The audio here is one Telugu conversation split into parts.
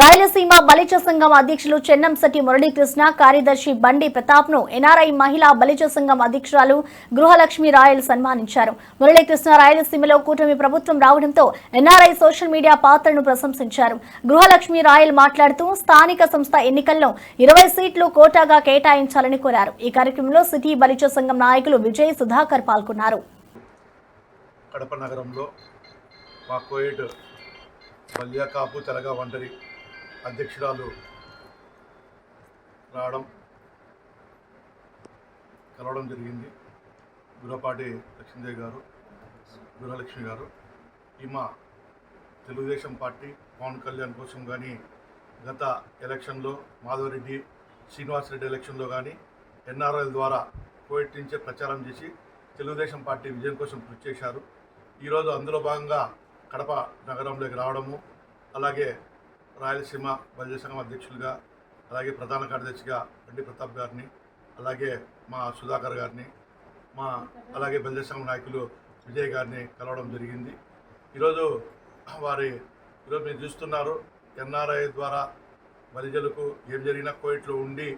రాయలసీమ బలిజ సంఘం అధ్యక్షులు చెన్నంశెట్టి మురళీకృష్ణ కార్యదర్శి బండి ప్రతాప్ను ఎన్ఆర్ఐ మహిళా బలిజ సంఘం అధ్యక్షురాలు గృహలక్ష్మి రాయల్ సన్మానించారు. మురళీకృష్ణ రాయలసీమలో కూటమి ప్రభుత్వం రావడంతో ఎన్ఆర్ఐ సోషల్ మీడియా పాత్రను ప్రశంసించారు. గృహలక్ష్మి రాయల్ మాట్లాడుతూ స్థానిక సంస్థ ఎన్నికల్లో ఇరవై సీట్లు కోటాగా కేటాయించాలని కోరారు. ఈ కార్యక్రమంలో సిటీ బలిజ సంఘం నాయకులు విజయ్ సుధాకర్ పాల్గొన్నారు. కడప నగరంలో మా కోయిడ్ కాపు వంటరి అధ్యక్షురాలు రావడం కలవడం జరిగింది. గురపాటి లక్ష్మీదేవి గారు గృహలక్ష్మి గారు ఈమె తెలుగుదేశం పార్టీ పవన్ కళ్యాణ్ కోసం కానీ గత ఎలక్షన్లో మాధవరెడ్డి శ్రీనివాసరెడ్డి ఎలక్షన్లో కానీ ఎన్ఆర్ఎల్ ద్వారా కోవిడ్ నుంచే ప్రచారం చేసి తెలుగుదేశం పార్టీ విజయం కోసం కృషి చేశారు. ఈరోజు అందులో భాగంగా కడప నగరంలోకి రావడము అలాగే రాయలసీమ బలిజ సంఘం అధ్యక్షులుగా అలాగే ప్రధాన కార్యదర్శిగా బండి ప్రతాప్ గారిని అలాగే మా సుధాకర్ గారిని మా అలాగే బలిజ సంఘం నాయకులు విజయ్ గారిని కలవడం జరిగింది. ఈరోజు వారి ఈరోజు మీరు చూస్తున్నారు ఎన్ఆర్ఐ ద్వారా బలిజలకు ఏం జరిగినా కోయిట్లో ఉండి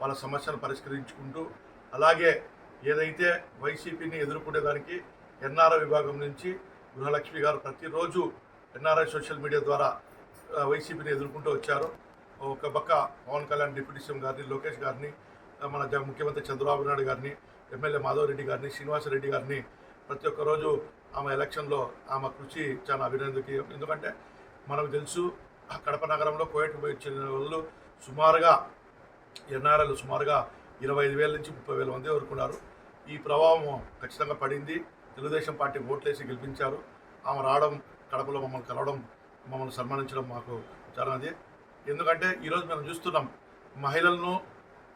వాళ్ళ సమస్యను పరిష్కరించుకుంటూ అలాగే ఏదైతే వైసీపీని ఎదుర్కొనేదానికి ఎన్ఆర్ఐ విభాగం నుంచి గృహలక్ష్మి గారు ప్రతిరోజు ఎన్ఆర్ఐ సోషల్ మీడియా ద్వారా వైసీపీని ఎదుర్కొంటూ వచ్చారు. ఒక పక్క పవన్ కళ్యాణ్ డిప్యూటీ సీఎం గారిని లోకేష్ గారిని మన ముఖ్యమంత్రి చంద్రబాబు నాయుడు గారిని ఎమ్మెల్యే మాధవరెడ్డి గారిని శ్రీనివాసరెడ్డి గారిని ప్రతి ఒక్క రోజు ఆమె ఎలక్షన్లో ఆమె కృషి చాలా అభినందకి ఎందుకంటే మనకు తెలుసు ఆ కడప నగరంలో కోవిడ్ వచ్చిన వాళ్ళు సుమారుగా ఎన్ఆర్ఎల్ సుమారుగా ఇరవై ఐదు వేల నుంచి ముప్పై వేల మంది వరకు ఉన్నారు. ఈ ప్రభావం ఖచ్చితంగా పడింది. తెలుగుదేశం పార్టీ ఓట్లేసి గెలిపించారు. ఆమె రావడం కడపలో మమ్మల్ని కలవడం మమ్మల్ని సన్మానించడం మాకు చాలా అది. ఎందుకంటే ఈరోజు మనం చూస్తున్నాం మహిళలను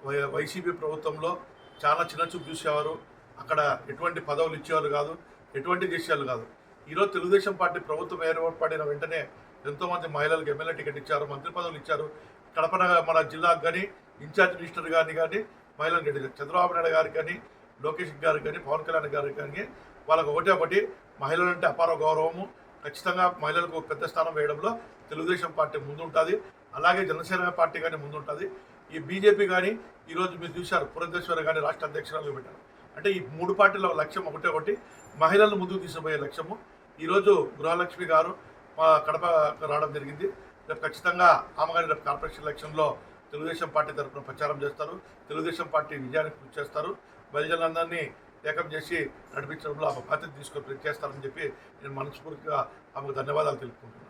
వై- వైసీపీ ప్రభుత్వంలో చాలా చిన్న చూపు చూసేవారు. అక్కడ ఎటువంటి పదవులు ఇచ్చేవారు కాదు ఎటువంటి చేసేవాళ్ళు కాదు. ఈరోజు తెలుగుదేశం పార్టీ ప్రభుత్వం ఏర్పడిన వెంటనే ఎంతోమంది మహిళలకు ఎమ్మెల్యే టికెట్ ఇచ్చారు మంత్రి పదవులు ఇచ్చారు. కడప మన జిల్లాకు కానీ ఇన్ఛార్జ్ మినిస్టర్ గారిని కానీ మహిళలు చంద్రబాబు నాయుడు గారికి కానీ లోకేష్ గారికి కానీ పవన్ కళ్యాణ్ గారికి కానీ వాళ్ళకు ఒకటే ఒకటి మహిళలంటే అపార గౌరవము. ఖచ్చితంగా మహిళలకు పెద్ద స్థానం వేయడంలో తెలుగుదేశం పార్టీ ముందుంటుంది. అలాగే జనసేన పార్టీ కానీ ముందుంటుంది. ఈ బీజేపీ కానీ ఈరోజు మీరు చూశారు పురంధేశ్వరి కానీ రాష్ట్ర అధ్యక్షురాలు పెట్టారు. అంటే ఈ మూడు పార్టీల లక్ష్యం ఒకటే ఒకటి మహిళలను ముందుకు తీసుకుపోయే లక్ష్యము. ఈరోజు గృహలక్ష్మి గారు మా కడప రావడం జరిగింది. రేపు ఖచ్చితంగా ఆమెగారి రేపు కార్పొరేషన్ ఎలక్షన్లో తెలుగుదేశం పార్టీ తరఫున ప్రచారం చేస్తారు. తెలుగుదేశం పార్టీ విజయానికి కృషి చేస్తారు. బలిజనులందరినీ ఏకం చేసి నడిపించడంలో ఆమె బాధ్యత తీసుకొని చేస్తారని చెప్పి నేను మనస్ఫూర్తిగా ఆమెకు ధన్యవాదాలు తెలుపుకుంటున్నాను.